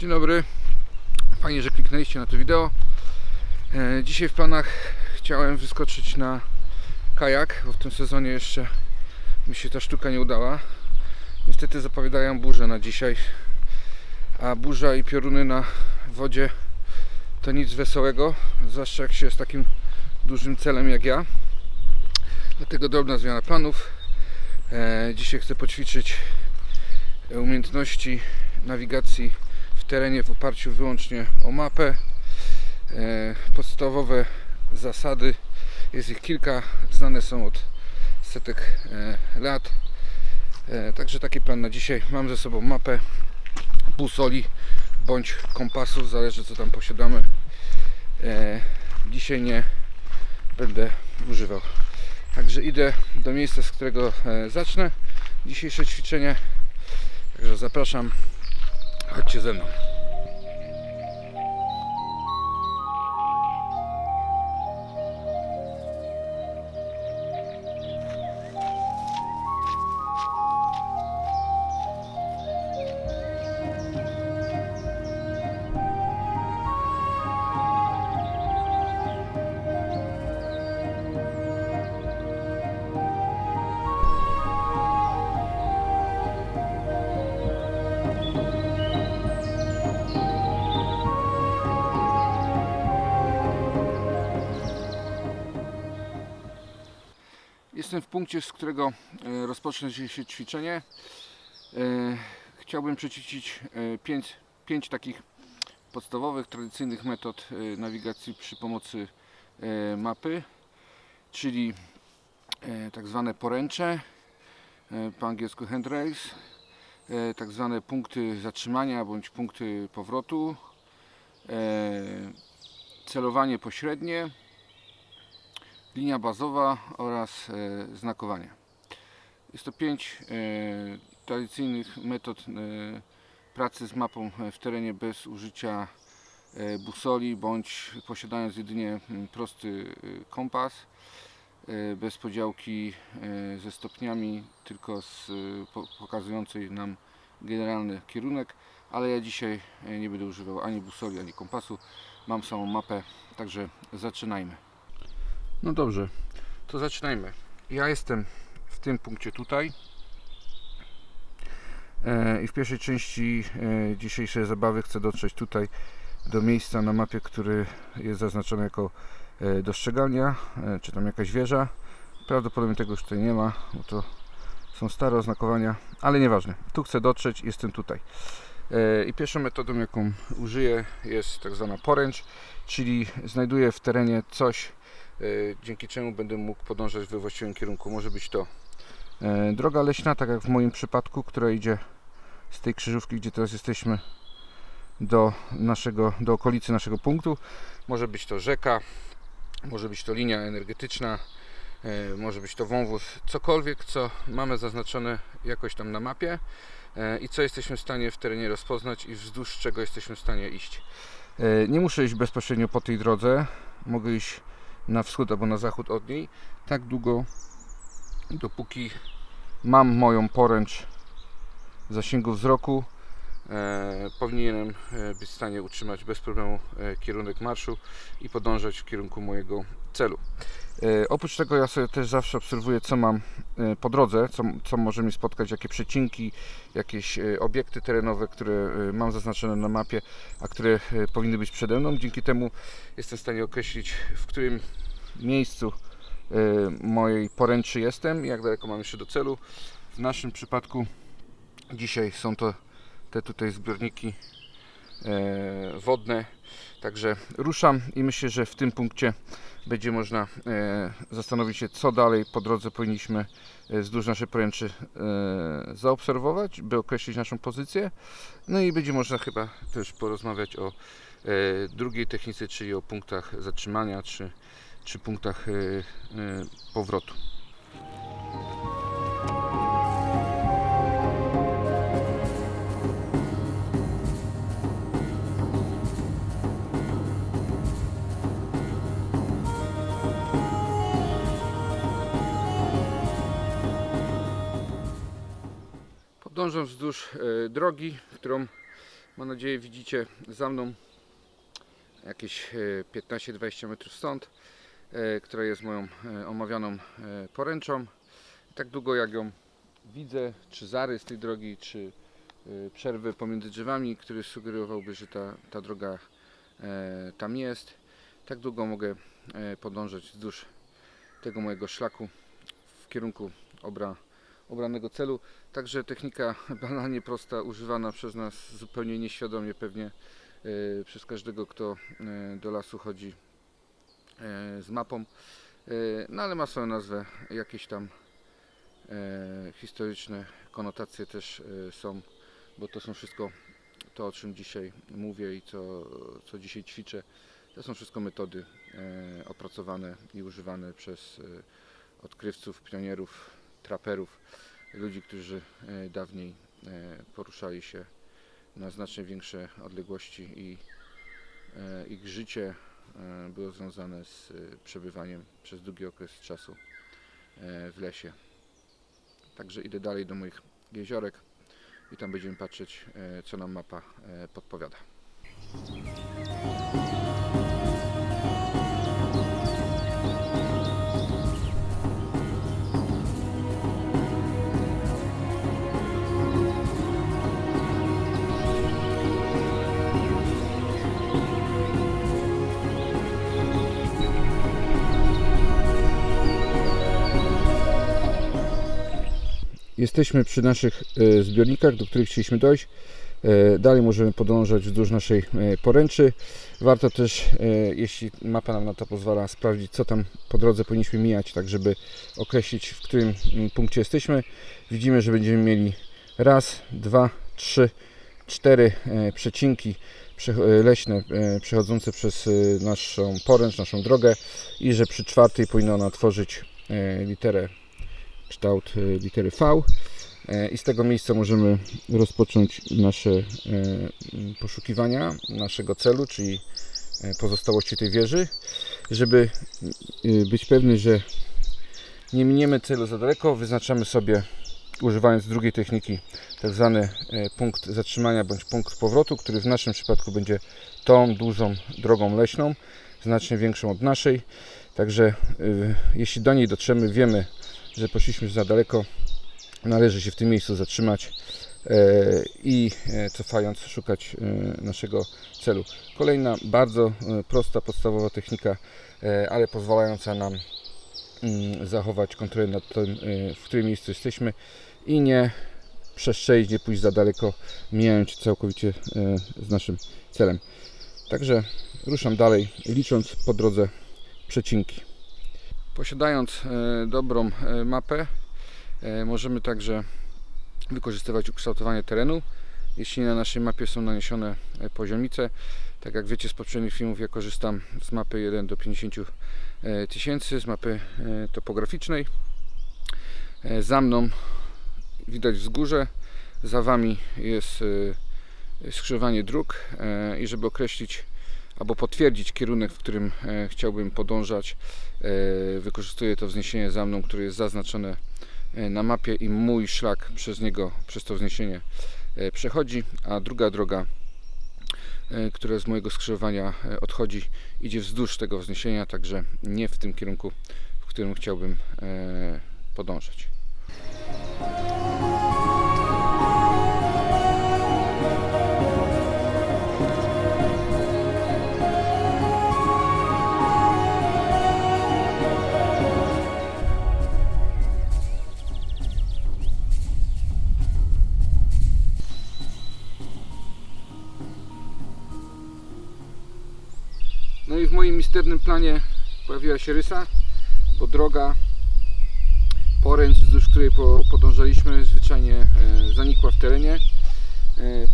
Dzień dobry. Fajnie, że kliknęliście na to wideo. E, Dzisiaj w planach chciałem wyskoczyć na kajak, bo w tym sezonie jeszcze mi się ta sztuka nie udała. Niestety zapowiadają burzę na dzisiaj, a burza i pioruny na wodzie to nic wesołego, zwłaszcza jak się jest takim dużym celem jak ja. Dlatego drobna zmiana planów. E, Dzisiaj chcę poćwiczyć umiejętności nawigacji terenie w oparciu wyłącznie o mapę. E, Podstawowe zasady, jest ich kilka, znane są od setek e, lat. E, Także taki plan na dzisiaj. Mam ze sobą mapę busoli bądź kompasu, zależy co tam posiadamy. Dzisiaj nie będę używał. Także idę do miejsca, z którego zacznę dzisiejsze ćwiczenie. Także zapraszam, artesanal. Jestem w punkcie, z którego e, rozpocznę dzisiejsze ćwiczenie. E, Chciałbym przećwiczyć 5 pięć takich podstawowych, tradycyjnych metod e, nawigacji przy pomocy e, mapy, czyli e, tak zwane poręcze, e, po angielsku handrails, e, tak zwane punkty zatrzymania bądź punkty powrotu, e, celowanie pośrednie, linia bazowa oraz e, znakowanie. Jest to pięć e, tradycyjnych metod e, pracy z mapą w terenie bez użycia busoli bądź posiadając jedynie mm, prosty kompas bez podziałki ze stopniami, tylko z po, pokazującej nam generalny kierunek, ale ja dzisiaj nie będę używał ani busoli, ani kompasu. Mam samą mapę, także zaczynajmy. No dobrze, to zaczynajmy. Ja jestem w tym punkcie tutaj. E, I w pierwszej części e, dzisiejszej zabawy chcę dotrzeć tutaj do miejsca na mapie, który jest zaznaczony jako e, dostrzegalnia, czy tam jakaś wieża. Prawdopodobnie tego już tutaj nie ma, bo to są stare oznakowania, ale nieważne. Tu chcę dotrzeć, jestem tutaj. I pierwszą metodą, jaką użyję, jest tak zwana poręcz, czyli znajduję w terenie coś, dzięki czemu będę mógł podążać we właściwym kierunku. Może być to e, droga leśna, tak jak w moim przypadku, która idzie z tej krzyżówki, gdzie teraz jesteśmy, do naszego, do okolicy naszego punktu. Może być to rzeka, może być to linia energetyczna, e, może być to wąwóz, cokolwiek, co mamy zaznaczone jakoś tam na mapie e, i co jesteśmy w stanie w terenie rozpoznać i wzdłuż czego jesteśmy w stanie iść. E, Nie muszę iść bezpośrednio po tej drodze, mogę iść na wschód albo na zachód od niej, tak długo, dopóki mam moją poręcz w zasięgu wzroku, e, powinienem e, być w stanie utrzymać bez problemu e, kierunek marszu i podążać w kierunku mojego celu. E, oprócz tego ja sobie też zawsze obserwuję, co mam e, po drodze, co, co może mi spotkać, jakie przecinki, jakieś e, obiekty terenowe, które mam zaznaczone na mapie, a które powinny być przede mną. Dzięki temu jestem w stanie określić, w którym miejscu mojej poręczy jestem i jak daleko mam jeszcze do celu. W naszym przypadku dzisiaj są to te tutaj zbiorniki wodne. Także ruszam i myślę, że w tym punkcie będzie można e, zastanowić się, co dalej po drodze powinniśmy e, wzdłuż naszej poręczy e, zaobserwować, by określić naszą pozycję. No i będzie można chyba też porozmawiać o e, drugiej technice, czyli o punktach zatrzymania czy, czy punktach e, e, powrotu. Podążam wzdłuż e, drogi, którą Mam nadzieję widzicie za mną jakieś e, 15-20 metrów stąd, e, która jest moją e, omawianą e, poręczą. Tak długo jak ją widzę, czy zarys tej drogi, czy e, przerwy pomiędzy drzewami, który sugerowałby, że ta, ta droga e, tam jest, tak długo mogę e, podążać wzdłuż tego mojego szlaku w kierunku obra, obranego celu. Także technika banalnie prosta, używana przez nas zupełnie nieświadomie pewnie e, przez każdego, kto e, do lasu chodzi e, z mapą. No ale ma swoją nazwę, jakieś tam historyczne konotacje też są, bo to są wszystko to, o czym dzisiaj mówię i co, co dzisiaj ćwiczę. To są wszystko metody opracowane i używane przez odkrywców, pionierów, traperów, ludzi, którzy e, dawniej e, poruszali się na znacznie większe odległości i e, ich życie było związane z przebywaniem przez długi okres czasu w lesie. Także idę dalej do moich jeziorek i tam będziemy patrzeć, co nam mapa podpowiada. Jesteśmy przy naszych e, zbiornikach, do których chcieliśmy dojść. E, Dalej możemy podążać wzdłuż naszej e, poręczy. Warto też, jeśli mapa nam na to pozwala, sprawdzić, co tam po drodze powinniśmy mijać, tak żeby określić, w którym punkcie jesteśmy. Widzimy, że będziemy mieli raz, dwa, trzy, cztery przecinki prze- leśne przechodzące przez naszą poręcz, naszą drogę i że przy czwartej powinno ona tworzyć literę kształt e, litery V E, i z tego miejsca możemy rozpocząć nasze e, poszukiwania naszego celu, czyli pozostałości tej wieży, żeby być pewny, że nie miniemy celu za daleko, wyznaczamy sobie używając drugiej techniki tak zwany punkt zatrzymania bądź punkt powrotu, który w naszym przypadku będzie tą dużą drogą leśną, znacznie większą od naszej. Także jeśli do niej dotrzemy, wiemy, że poszliśmy za daleko, należy się w tym miejscu zatrzymać e, i e, cofając szukać e, naszego celu. Kolejna bardzo prosta, podstawowa technika, ale pozwalająca nam mm, zachować kontrolę nad tym, w którym miejscu jesteśmy i nie przestrzelić, nie pójść za daleko, mijając całkowicie z naszym celem. Także ruszam dalej, licząc po drodze przecinki. Posiadając e, dobrą e, mapę, e, możemy także wykorzystywać ukształtowanie terenu. Jeśli na naszej mapie są naniesione poziomice, tak jak wiecie z poprzednich filmów, ja korzystam z mapy 1 do 50 e, tysięcy, z mapy topograficznej. Za mną widać wzgórze, za Wami jest skrzyżowanie dróg i żeby określić albo potwierdzić kierunek, w którym e, chciałbym podążać, e, wykorzystuję to wzniesienie za mną, które jest zaznaczone e, na mapie i mój szlak przez niego, przez to wzniesienie przechodzi, a druga droga, która z mojego skrzyżowania odchodzi, idzie wzdłuż tego wzniesienia, także nie w tym kierunku, w którym chciałbym podążać. Moim misternym planie pojawiła się rysa, bo droga poręcz, wzdłuż której po, podążaliśmy, zwyczajnie e, zanikła w terenie. E,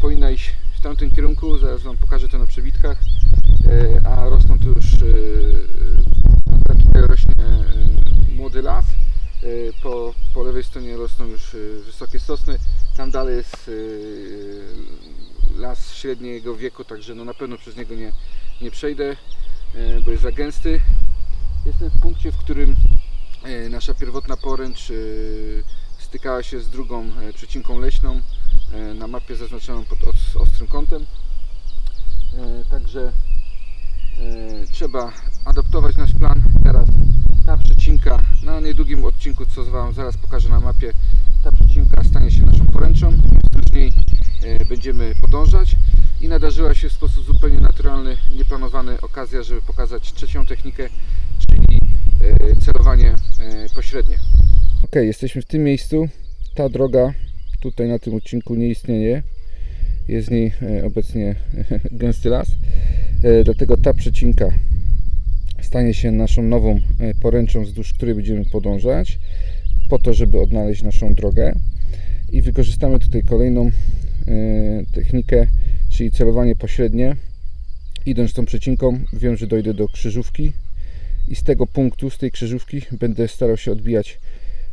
powinna iść w tamtym kierunku, zaraz Wam pokażę to na przebitkach, e, a rosną tu już tutaj rośnie młody las. Po, po lewej stronie rosną już wysokie sosny, tam dalej jest las średniego wieku, także no na pewno przez niego nie, nie przejdę, bo jest za gęsty. Jestem w punkcie, w którym e, nasza pierwotna poręcz e, stykała się z drugą e, przecinką leśną. E, Na mapie zaznaczoną pod ostrym kątem. E, Także e, trzeba adaptować nasz plan. Teraz ta przecinka na niedługim odcinku, co Wam zaraz pokażę na mapie, ta przecinka stanie się naszą poręczą i później e, będziemy podążać. I nadarzyła się w sposób zupełnie naturalny, nieplanowany okazja, żeby pokazać trzecią technikę, czyli e, celowanie e, pośrednie. Ok, jesteśmy w tym miejscu. Ta droga tutaj na tym odcinku nie istnieje. Jest w niej obecnie gęsty las. Dlatego ta przecinka stanie się naszą nową poręczą, wzdłuż której będziemy podążać, po to, żeby odnaleźć naszą drogę. I wykorzystamy tutaj kolejną e, technikę, czyli celowanie pośrednie. Idąc tą przecinką, wiem, że dojdę do krzyżówki i z tego punktu, z tej krzyżówki będę starał się odbijać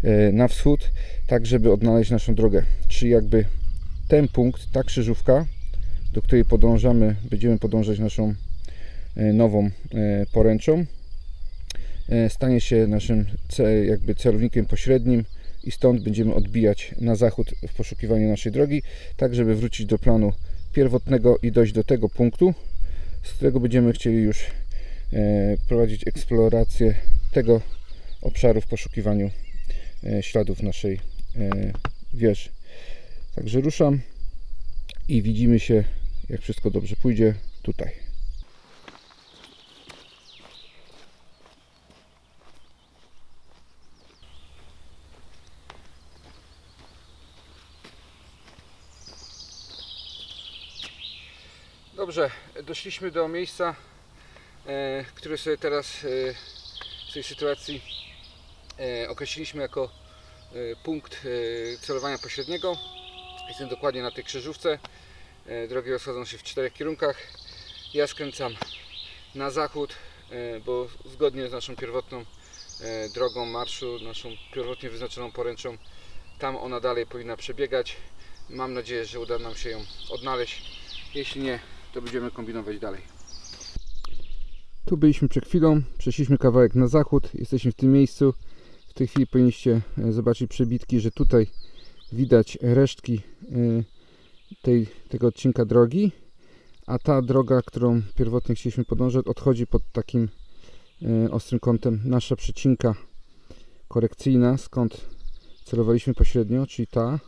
e, na wschód, tak żeby odnaleźć naszą drogę. Czyli jakby ten punkt, ta krzyżówka, do której podążamy, będziemy podążać naszą e, nową poręczą, stanie się naszym jakby celownikiem pośrednim i stąd będziemy odbijać na zachód w poszukiwaniu naszej drogi, tak żeby wrócić do planu pierwotnego i dojść do tego punktu, z którego będziemy chcieli już e, prowadzić eksplorację tego obszaru w poszukiwaniu e, śladów naszej e, wieży. Także ruszam i widzimy się, jak wszystko dobrze pójdzie, tutaj. Dobrze, doszliśmy do miejsca, e, które sobie teraz e, w tej sytuacji e, określiliśmy jako punkt celowania pośredniego. Jestem dokładnie na tej krzyżówce. Drogi rozchodzą się w czterech kierunkach. Ja skręcam na zachód, bo zgodnie z naszą pierwotną drogą marszu, naszą pierwotnie wyznaczoną poręczą, tam ona dalej powinna przebiegać. Mam nadzieję, że uda nam się ją odnaleźć. Jeśli nie, to będziemy kombinować dalej. Tu byliśmy przed chwilą, przeszliśmy kawałek na zachód, jesteśmy w tym miejscu. W tej chwili powinniście e, zobaczyć przebitki, że tutaj widać resztki e, tej, tego odcinka drogi, a ta droga, którą pierwotnie chcieliśmy podążać, odchodzi pod takim e, ostrym kątem. Nasza przecinka korekcyjna, skąd celowaliśmy pośrednio, czyli ta,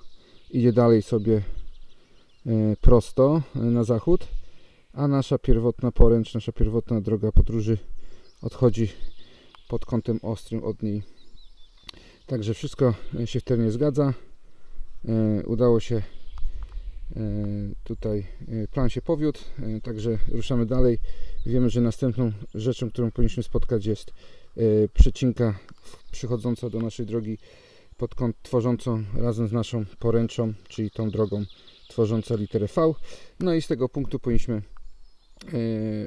idzie dalej sobie prosto na zachód, a nasza pierwotna poręcz, nasza pierwotna droga podróży odchodzi pod kątem ostrym od niej. Także wszystko e, się w terenie zgadza. E, Udało się e, tutaj, plan się powiódł, także ruszamy dalej. Wiemy, że następną rzeczą, którą powinniśmy spotkać jest przecinka przychodząca do naszej drogi pod kąt tworzącą razem z naszą poręczą, czyli tą drogą tworząca literę V. No i z tego punktu powinniśmy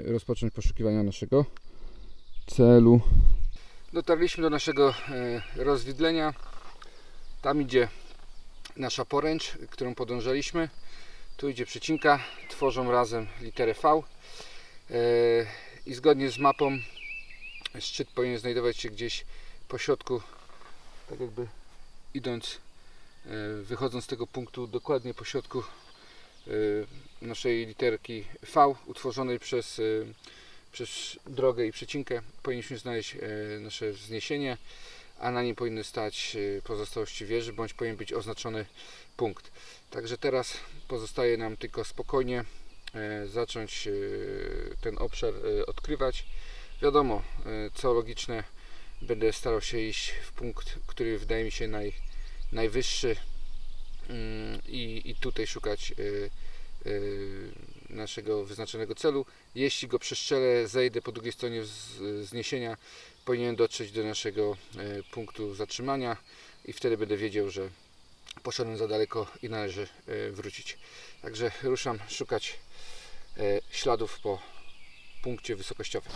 rozpocząć poszukiwania naszego celu. Dotarliśmy do naszego e, rozwidlenia. Tam idzie nasza poręcz, którą podążaliśmy. Tu idzie przecinka, tworzą razem literę V. E, I zgodnie z mapą szczyt powinien znajdować się gdzieś po środku, tak jakby idąc, e, wychodząc z tego punktu dokładnie po środku e, naszej literki V utworzonej przez, e, przez drogę i przecinkę powinniśmy znaleźć e, nasze wzniesienie, a na nim powinny stać e, pozostałości wieży, bądź powinien być oznaczony punkt. Także teraz pozostaje nam tylko spokojnie e, zacząć ten obszar odkrywać. Wiadomo, co logiczne, będę starał się iść w punkt, który wydaje mi się naj, najwyższy i, i tutaj szukać e, e, naszego wyznaczonego celu. Jeśli go przestrzelę, zejdę po drugiej stronie zniesienia, powinien dotrzeć do naszego e, punktu zatrzymania i wtedy będę wiedział, że poszedłem za daleko i należy wrócić. Także ruszam szukać śladów po punkcie wysokościowym.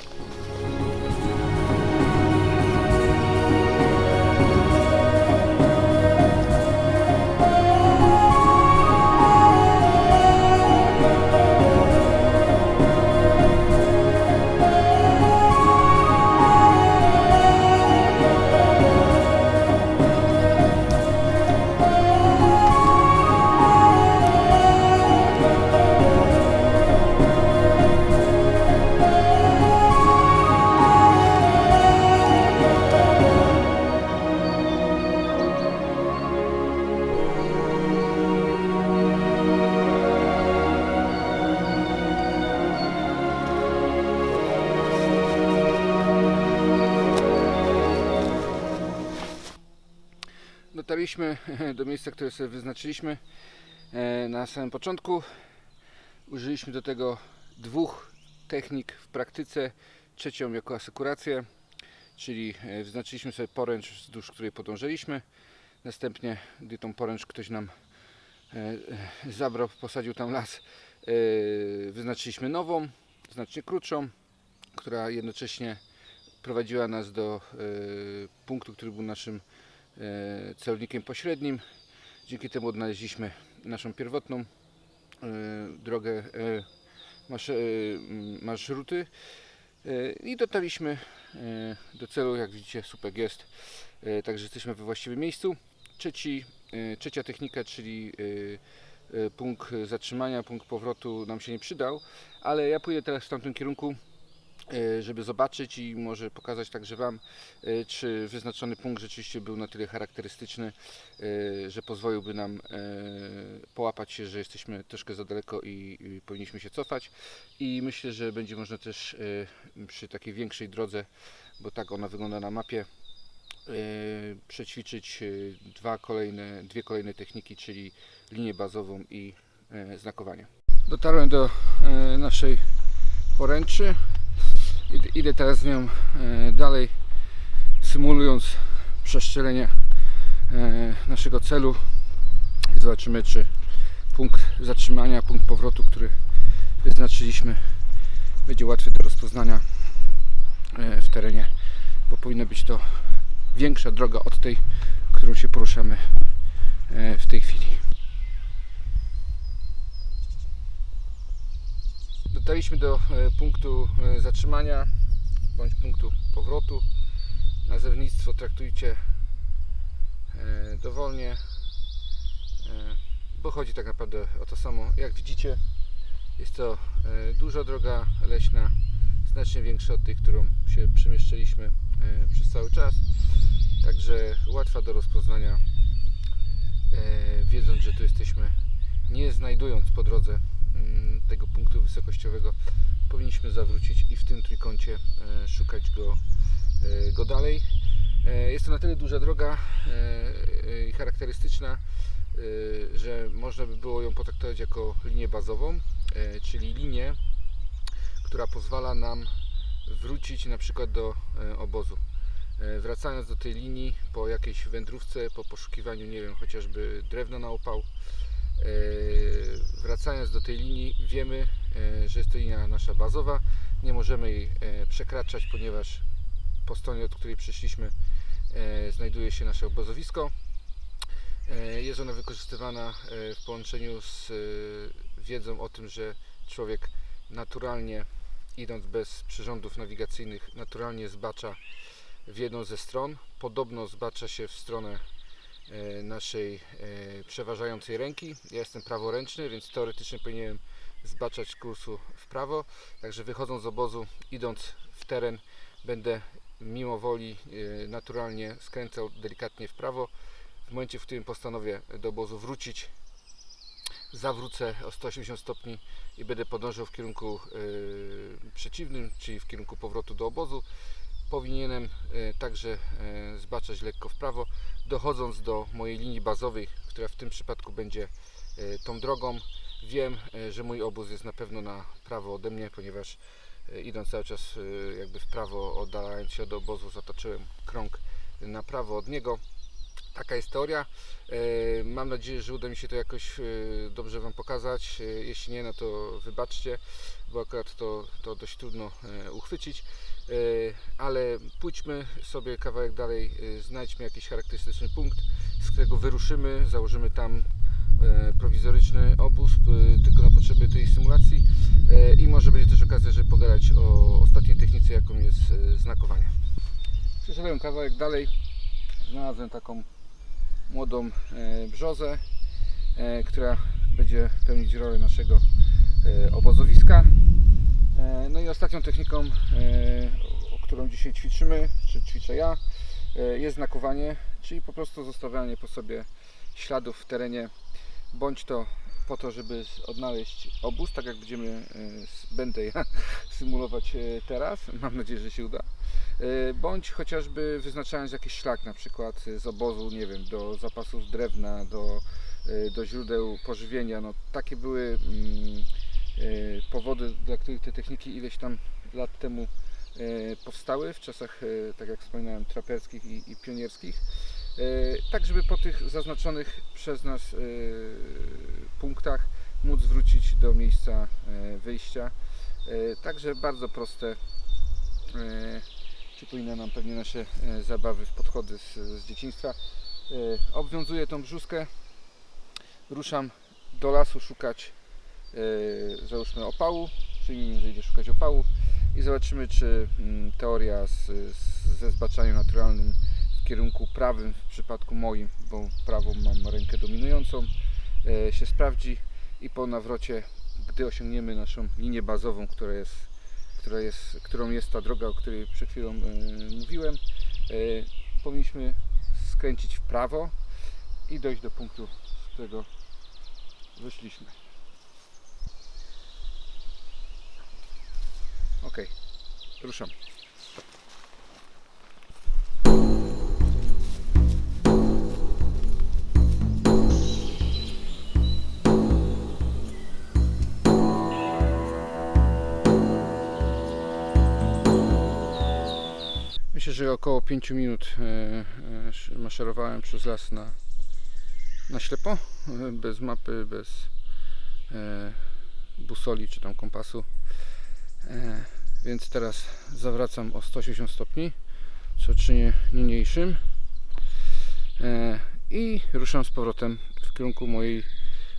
Do miejsca, które sobie wyznaczyliśmy e, na samym początku. Użyliśmy do tego dwóch technik w praktyce. Trzecią jako asekurację, czyli e, wyznaczyliśmy sobie poręcz, wzdłuż której podążyliśmy. Następnie, gdy tą poręcz ktoś nam e, zabrał, posadził tam las, wyznaczyliśmy nową, znacznie krótszą, która jednocześnie prowadziła nas do punktu, który był naszym celownikiem pośrednim. Dzięki temu odnaleźliśmy naszą pierwotną e, drogę e, e, marszruty. E, i dotarliśmy e, do celu, jak widzicie słupek jest, e, także jesteśmy we właściwym miejscu. Trzeci, e, trzecia technika, czyli e, e, punkt zatrzymania, punkt powrotu nam się nie przydał, ale ja pójdę teraz w tamtym kierunku, e, żeby zobaczyć i może pokazać także Wam, e, czy wyznaczony punkt rzeczywiście był na tyle charakterystyczny, e, że pozwoliłby nam e, połapać się, że jesteśmy troszkę za daleko i, powinniśmy się cofać. I myślę, że będzie można też e, przy takiej większej drodze, bo tak ona wygląda na mapie, e, przećwiczyć e, dwa kolejne, dwie kolejne techniki, czyli linię bazową i e, znakowanie. Dotarłem do e, naszej poręczy. Idę, teraz z nią e, dalej, symulując przeszczelenie e, naszego celu. I Zobaczymy, czy punkt zatrzymania, punkt powrotu, który wyznaczyliśmy, będzie łatwy do rozpoznania e, w terenie, bo powinna być to większa droga od tej, którą się poruszamy w tej chwili. Dotarliśmy do e, punktu e, zatrzymania bądź punktu powrotu. Nazewnictwo traktujcie e, dowolnie, bo chodzi tak naprawdę o to samo. Jak widzicie, jest to duża droga leśna, znacznie większa od tej, którą się przemieszczaliśmy przez cały czas. Także łatwa do rozpoznania, wiedząc, że tu jesteśmy, nie znajdując po drodze tego punktu wysokościowego, powinniśmy zawrócić i w tym trójkącie e, szukać go, e, go dalej. E, Jest to na tyle duża droga i charakterystyczna, że można by było ją potraktować jako linię bazową, czyli linię, która pozwala nam wrócić na przykład do obozu. Wracając do tej linii po jakiejś wędrówce, po poszukiwaniu, nie wiem, chociażby drewna na opał, wracając do tej linii, wiemy, e, że jest to linia nasza bazowa. Nie możemy jej e, przekraczać, ponieważ po stronie, od której przyszliśmy, e, znajduje się nasze obozowisko. E, Jest ona wykorzystywana e, w połączeniu z e, wiedzą o tym, że człowiek naturalnie, idąc bez przyrządów nawigacyjnych, naturalnie zbacza w jedną ze stron. Podobno zbacza się w stronę e, naszej e, przeważającej ręki. Ja jestem praworęczny, więc teoretycznie powinienem zbaczać kursu w prawo. Także wychodząc z obozu, idąc w teren, będę mimo woli e, naturalnie skręcał delikatnie w prawo. W momencie, w którym postanowię do obozu wrócić, zawrócę o 180 stopni i będę podążał w kierunku e, przeciwnym, czyli w kierunku powrotu do obozu. Powinienem e, także e, zbaczać lekko w prawo, dochodząc do mojej linii bazowej, która w tym przypadku będzie e, tą drogą. Wiem, że mój obóz jest na pewno na prawo ode mnie, ponieważ idąc cały czas jakby w prawo, oddalając się od obozu, zatoczyłem krąg na prawo od niego. Taka jest teoria. E, Mam nadzieję, że uda mi się to jakoś e, dobrze Wam pokazać. E, Jeśli nie, no to wybaczcie, bo akurat to, to dość trudno uchwycić. Ale pójdźmy sobie kawałek dalej, znajdźmy jakiś charakterystyczny punkt, z którego wyruszymy, założymy tam prowizoryczny obóz, tylko na potrzeby tej symulacji i może będzie też okazja, żeby pogadać o ostatniej technice, jaką jest znakowanie. Przeszedłem kawałek dalej, znalazłem taką młodą e, brzozę, e, która będzie pełnić rolę naszego e, obozowiska. No i ostatnią techniką, o którą dzisiaj ćwiczymy, czy ćwiczę ja, jest znakowanie, czyli po prostu zostawianie po sobie śladów w terenie, bądź to po to, żeby odnaleźć obóz, tak jak będziemy, e, będę ja symulować e, teraz, mam nadzieję, że się uda, E, bądź chociażby wyznaczając jakiś szlak na przykład z obozu, nie wiem, do zapasów drewna, do, do źródeł pożywienia, no takie były mm, powody, dla których te techniki ileś tam lat temu powstały, w czasach, tak jak wspominałem, traperskich i, i pionierskich. E, tak żeby po tych zaznaczonych przez nas e, punktach móc wrócić do miejsca e, wyjścia. Także bardzo proste. Przypomina nam pewnie nasze zabawy w podchody z, z dzieciństwa. Obwiązuję tą brzuskę. Ruszam do lasu szukać załóżmy opału, przyjmijmy, że idę szukać opału i zobaczymy czy mm, teoria z, z, ze zbaczaniem naturalnym w kierunku prawym w przypadku moim, bo prawą mam rękę dominującą, e, się sprawdzi i po nawrocie, gdy osiągniemy naszą linię bazową, która jest, która jest, którą jest ta droga, o której przed chwilą e, mówiłem, e, powinniśmy skręcić w prawo i dojść do punktu, z którego wyszliśmy. Ok, ruszam. Myślę, że około 5 minut e, e, sz- maszerowałem przez las na, na ślepo, e, bez mapy, bez busoli czy tam kompasu. Więc teraz zawracam o 180 stopni, co czynię niniejszym. I ruszam z powrotem w kierunku mojej,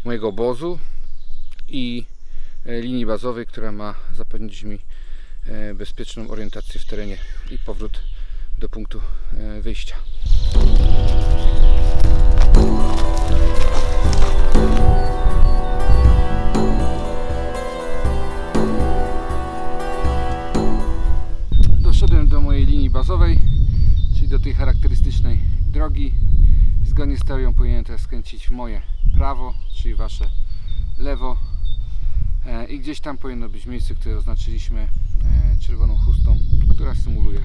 mojego obozu i linii bazowej, która ma zapewnić mi bezpieczną orientację w terenie i powrót do punktu e, wyjścia. Doszedłem do mojej linii bazowej, czyli do tej charakterystycznej drogi. Zgodnie z teorią powinienem teraz skręcić w moje prawo, czyli wasze lewo. E, I gdzieś tam powinno być miejsce, które oznaczyliśmy e, czerwoną chustą, która symuluje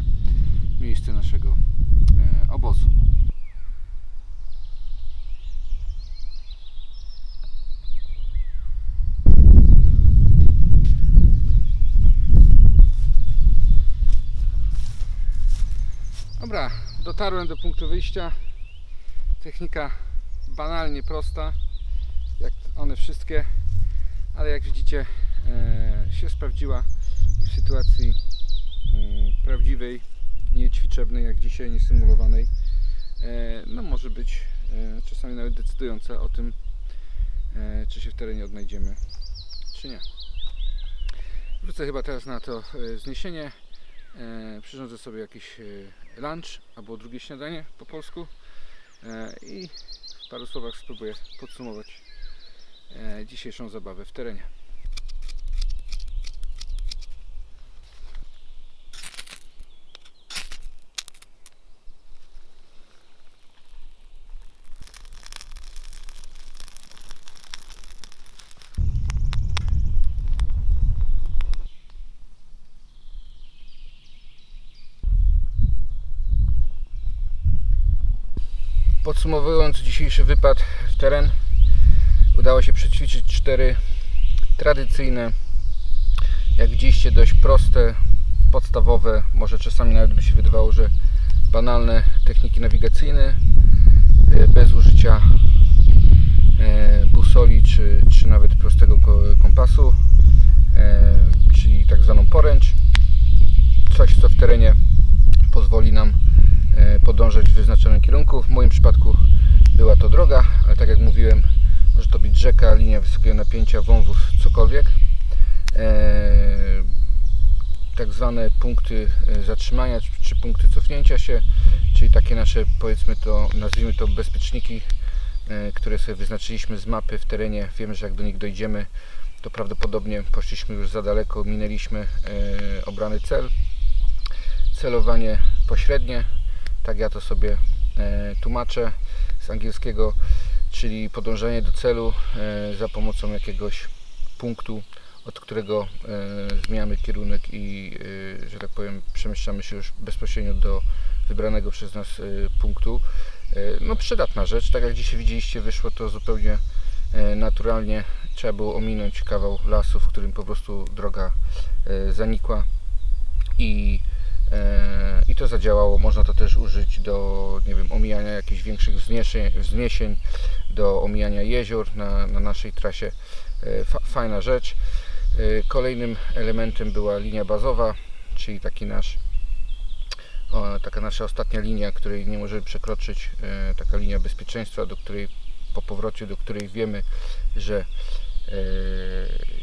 miejsce naszego e, obozu. Dobra, dotarłem do punktu wyjścia. Technika banalnie prosta, jak one wszystkie, ale jak widzicie e, się sprawdziła i w sytuacji mm, prawdziwej, nie ćwiczebnej jak dzisiaj, nie symulowanej, e, no może być e, czasami nawet decydująca o tym, e, czy się w terenie odnajdziemy, czy nie. Wrócę chyba teraz na to e, zniesienie. E, przyrządzę sobie jakiś e, lunch albo drugie śniadanie po polsku e, i w paru słowach spróbuję podsumować e, dzisiejszą zabawę w terenie. Podsumowując dzisiejszy wypad w teren, udało się przećwiczyć cztery tradycyjne, jak widzieliście, dość proste, podstawowe, może czasami nawet by się wydawało, że banalne techniki nawigacyjne, e, bez użycia e, busoli czy, czy nawet prostego ko- kompasu, e, czyli tak zwaną poręcz. Coś, co w terenie pozwoli nam podążać w wyznaczonym kierunku. W moim przypadku była to droga, ale tak jak mówiłem, może to być rzeka, linia wysokiego napięcia, wąwóz, cokolwiek. E, tak zwane punkty e, zatrzymania czy- punkty cofnięcia się, czyli takie nasze, powiedzmy to, nazwijmy to bezpieczniki, e, które sobie wyznaczyliśmy z mapy w terenie. Wiemy, że jak do nich dojdziemy, to prawdopodobnie poszliśmy już za daleko, minęliśmy e, obrany cel. Celowanie pośrednie, tak ja to sobie e, tłumaczę z angielskiego, czyli podążanie do celu e, za pomocą jakiegoś punktu, od którego e, zmieniamy kierunek i, że tak powiem, przemieszczamy się już bezpośrednio do wybranego przez nas punktu. No przydatna rzecz, tak jak dzisiaj widzieliście, wyszło to zupełnie naturalnie. Trzeba było ominąć kawał lasu, w którym po prostu droga zanikła i, i to zadziałało. Można to też użyć do, nie wiem, omijania jakichś większych wzniesień, wzniesień do omijania jezior na, na naszej trasie. E, Fa, fajna rzecz. E, Kolejnym elementem była linia bazowa, czyli taki nasz taka nasza ostatnia linia, której nie możemy przekroczyć, e, taka linia bezpieczeństwa, do której po powrocie, do której wiemy, że e,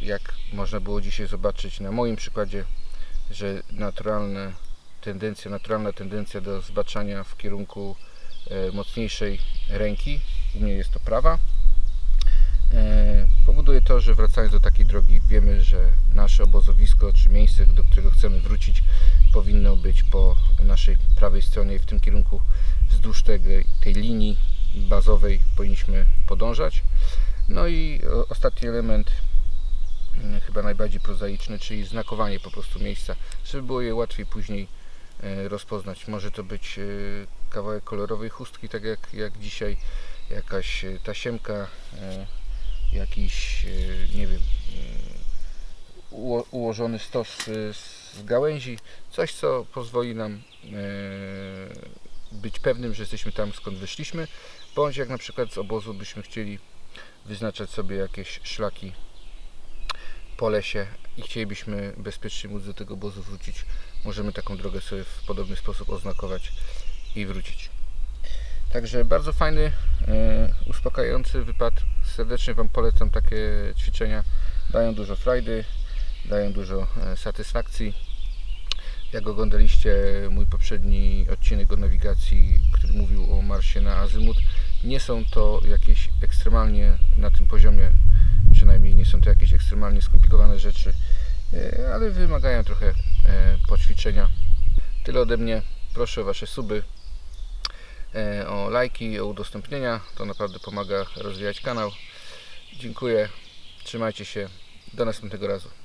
jak można było dzisiaj zobaczyć na moim przykładzie, że naturalne tendencja, naturalna tendencja do zbaczania w kierunku e, mocniejszej ręki, u mnie jest to prawa, e, powoduje to, że wracając do takiej drogi wiemy, że nasze obozowisko czy miejsce, do którego chcemy wrócić powinno być po naszej prawej stronie w tym kierunku wzdłuż tej, tej linii bazowej powinniśmy podążać. No i ostatni element, mm, chyba najbardziej prozaiczny, czyli znakowanie po prostu miejsca, żeby było je łatwiej później rozpoznać. Może to być e, kawałek kolorowej chustki, tak jak, jak dzisiaj, jakaś e, tasiemka, e, jakiś, e, nie wiem, e, uło- ułożony stos e, z gałęzi, coś co pozwoli nam e, być pewnym, że jesteśmy tam skąd wyszliśmy, bądź jak na przykład z obozu byśmy chcieli wyznaczać sobie jakieś szlaki po lesie i chcielibyśmy bezpiecznie móc do tego obozu wrócić, możemy taką drogę sobie w podobny sposób oznakować i wrócić. Także bardzo fajny, e, uspokajający wypad. Serdecznie Wam polecam takie ćwiczenia. Dają dużo frajdy, dają dużo e, satysfakcji. Jak oglądaliście mój poprzedni odcinek o nawigacji, który mówił o Marsie na azymut, nie są to jakieś ekstremalnie na tym poziomie, przynajmniej nie są to jakieś ekstremalnie skomplikowane rzeczy, e, ale wymagają trochę e, poćwiczenia. Tyle ode mnie. Proszę o Wasze suby, e, o lajki, o udostępnienia. To naprawdę pomaga rozwijać kanał. Dziękuję. Trzymajcie się. Do następnego razu.